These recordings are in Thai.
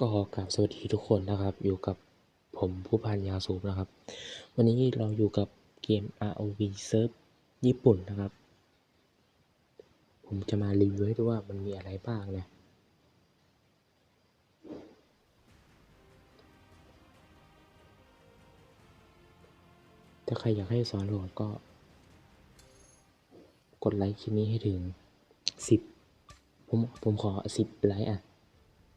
ก็กราบสวัสดีทุกคนนะครับ อยู่กับผมผู้พันยาสูบนะครับ วันนี้เราอยู่กับเกม ROV เซิร์ฟญี่ปุ่นนะครับ ผมจะมารีวิวให้ดูว่ามันมีอะไรบ้างนะถ้าใครอยากให้สอนโหลดก็ กดไลค์คลิปนี้ให้ถึงสิบผมผมขอสิบไลค์อะ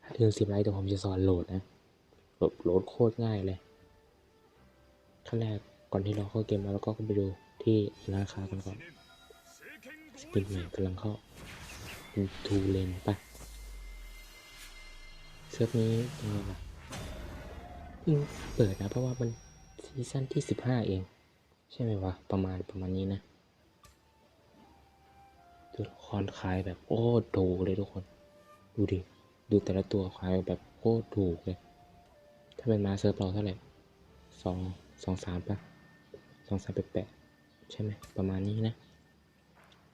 ถ้าถึงสิบไลค์เดี๋ยวผมจะสอนโหลดนะแบบโหลดโคตรง่ายเลยขั้นแรกก่อนที่เราเข้าเกมมาแล้วก็ไปดูที่ราคากันก่อนสปินใหม่กำลังเข้าเป็นทูเลนปะเซิร์ฟนี้เพิ่งเปิดนะเพราะว่ามันซีซั่นที่สิบห้าเอง ใช่ไหมวะ ประมาณประมาณนี้นะตัวละครขายแบบโอ้ถูเลยทุกคน ดูดิ ดูแต่ละตัวขายแบบโคตรถูกเลย ถ้าเป็นมาเซิร์ฟเราเท่าไหร่สองสองสามปะสองสามแปดแปดใช่ไหมประมาณนี้นะ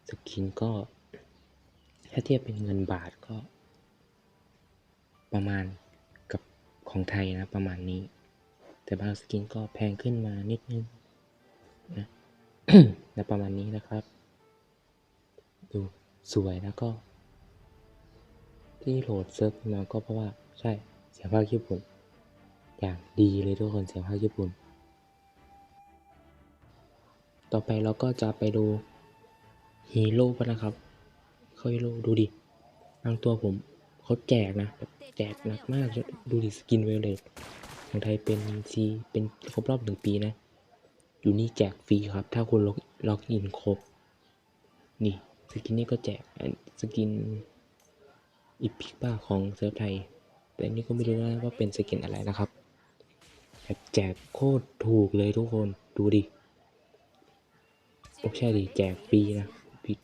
สกินก็ ถ้าเทียบเป็นเงินบาทก็ ประมาณกับของไทยนะ ประมาณนี้ แต่บางสกินก็แพงขึ้นมานิดนึงนะนะประมาณนี้นะครับ ดูสวยแล้วก็ ที่โหลดเซิร์ฟมาก็เพราะว่าใช่เสียงภาคญี่ปุ่น อย่างดีเลยทุกคนเสียงภาคญี่ปุ่น ต่อไปเราก็จะไปดูฮีโร่กันนะครับเขาฮีโร่ดูดิบางตัวผมเขาแจกนะแจกหนักมากดูดิสกินเวลเลยของไทยเป็นซีเป็นครบรอบหนึ่งปีนะ อยู่นี่แจกฟรีครับ ถ้าคุณล็อกล็อกอินครบ นี่สกินนี่ก็แจกสกิน อีพิกบ้าของเซิร์ฟไทย แต่อันนี่ก็ไม่รู้นะว่าเป็นสกินอะไรนะครับแบบแจกโคตรถูกเลยทุกคนดูดิโอ้ใช่ดิแจกฟรีนะพิก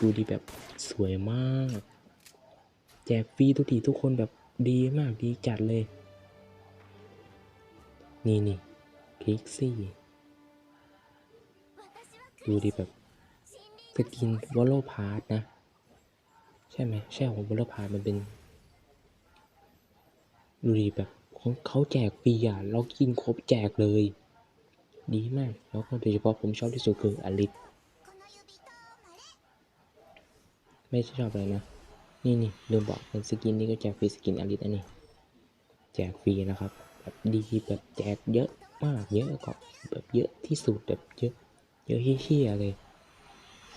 ดูดิแบบสวยมาก แจกฟรีทุกทีทุกคนแบบดีมากดีจัดเลย นี่นี่คลิกซี่ดูดิแบบสกินวอลโลพาร์ทนะ ใช่ไหมใช่ของบุรพามันเป็นดูดีแบบเขาเขาแจกฟรีอะเรากินครบแจกเลย ดีมาก แล้วก็โดยเฉพาะผมชอบที่สุดคืออลิสไม่ใช่ชอบอะไรนะ นี่นี่ลืมบอกเป็นสกินนี่ก็แจกฟรีสกินอลิสอันนี้ แจกฟรีนะครับ แบบดีแบบแจกเยอะมากเยอะก็แบบเยอะที่สุดแบบเยอะ เยอะเฮี้ยๆเลย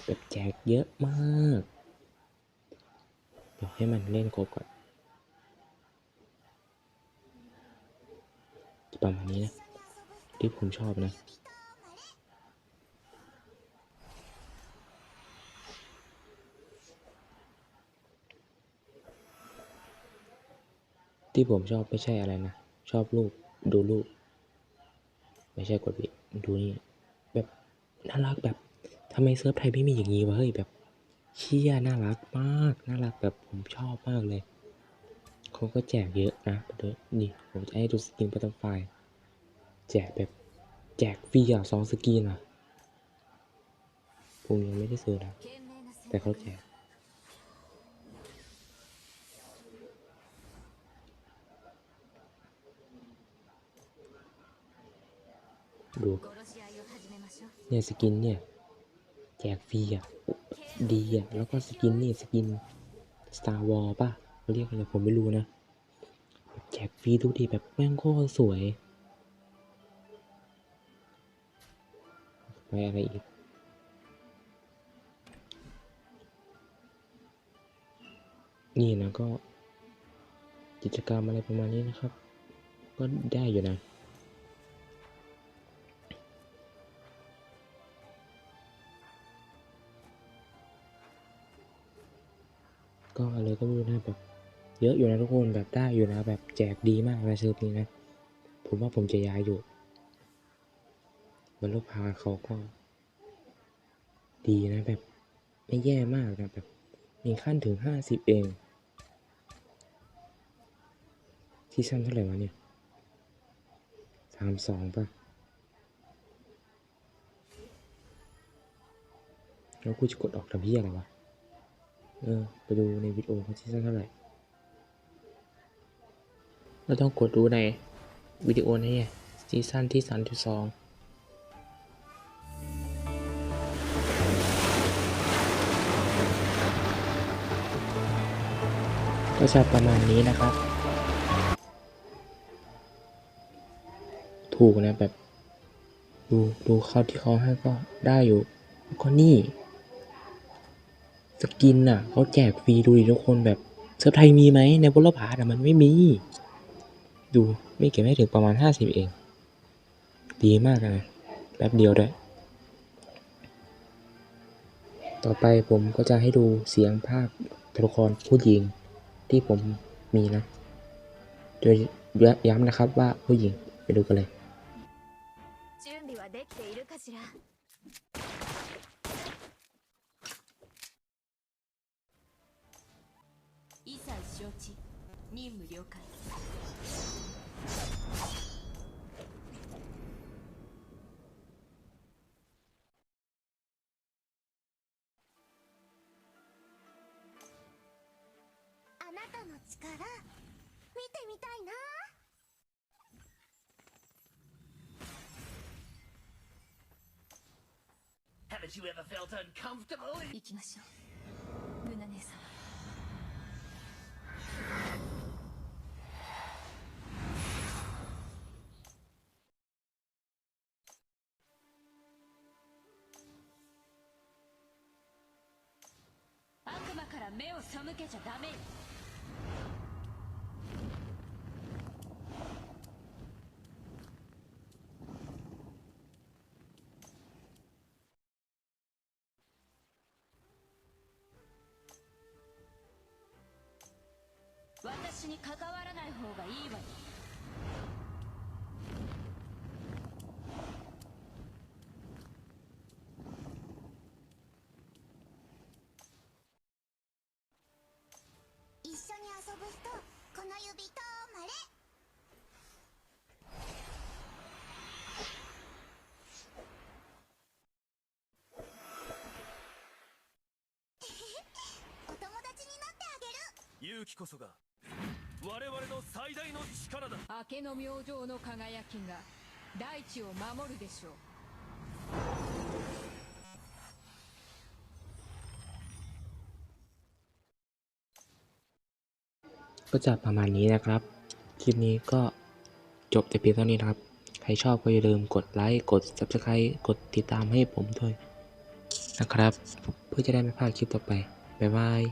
แบบแจกเยอะมาก ดี๋ยวให้มันเล่นครบก่อนประมาณนี้นะ ที่ผมชอบนะที่ผมชอบไม่ใช่อะไรนะ ชอบรูปดูรูป ไม่ใช่กดบิดูนี่แบบน่ารักแบบทำไมเซิร์ฟไทยไม่มีอย่างนี้วะเฮ้ยแบบ เชี่ยน่ารักมากน่ารักแบบผมชอบมากเลยเขาก็แจกเยอะนะเดี๋ยวนี่ผมจะให้ดูสกินบัตเตอร์ไฟแจกแบบแจกฟรีอะสองสกินอะผมยังไม่ได้ซื้อนะแต่เขาแจกดูเนี่ยสกินเนี่ย แจกฟรีอะ ดีอะ แล้วก็สกินนี่สกิน Star Wars ป่ะเขาเรียกอะไรผมไม่รู้นะแจกฟรีทุกทีแบบแม่งโคตรสวยไปอะไรอีกนี่นะก็กิจกรรมอะไรประมาณนี้นะครับ ก็ได้อยู่นะ ก็อะไรก็ไม่รู้นะแบบเยอะอยู่นะทุกคนแบบได้อยู่นะ แบบแจกดีมากนะเซิร์ฟนี้นะ ผมว่าผมจะย้ายอยู่มันลูกพาเขาก็ ดีนะแบบ ไม่แย่มากนะแบบ มีขั้นถึงห้าสิบเองที่ชั้นเท่าไหร่วะเนี่ยสามสองป่ะ แล้วกูจะกดออกทำพี่อะไรวะ เออ ไปดูในวิดีโอเขาซีซั่นเท่าไหร่ เราต้องกดดูในวิดีโอนี้ซีซั่นที่ 3.2ก็จะประมาณนี้นะครับ ถูกนะแบบ ดูดูเขาที่เขาให้ก็ได้อยู่ แล้วก็นี่ สกินน่ะเขาแจกฟรีดูดิทุกคนแบบเซิร์ฟไทยมีไหมในบนรพาร์ตอะมันไม่มี ดูไม่เก็บไม่ถึงประมาณห้าสิบเอง ดีมากนะแป๊บเดียวด้วย ต่อไปผมก็จะให้ดูเสียงภาคตัวละครผู้หญิงที่ผมมีนะโดยย้ำนะครับว่าผู้หญิงไปดูกันเลย 解承知。任務了解。あなたの力見てみたいな。行きましょう。から目を背けちゃダメ。よ私に関わらない方がいいわよ。勇気こそが我々の最大の力だ明けの明星の輝きが大地を守るでしょう ก็จะประมาณนี้นะครับ คลิปนี้ก็จบแต่เพียงเท่านี้นะครับ ใครชอบก็อย่าลืมกดไลค์ กด subscribe กดติดตามให้ผมด้วยนะครับ เพื่อจะได้ไม่พลาดคลิปต่อไป บ๊ายบาย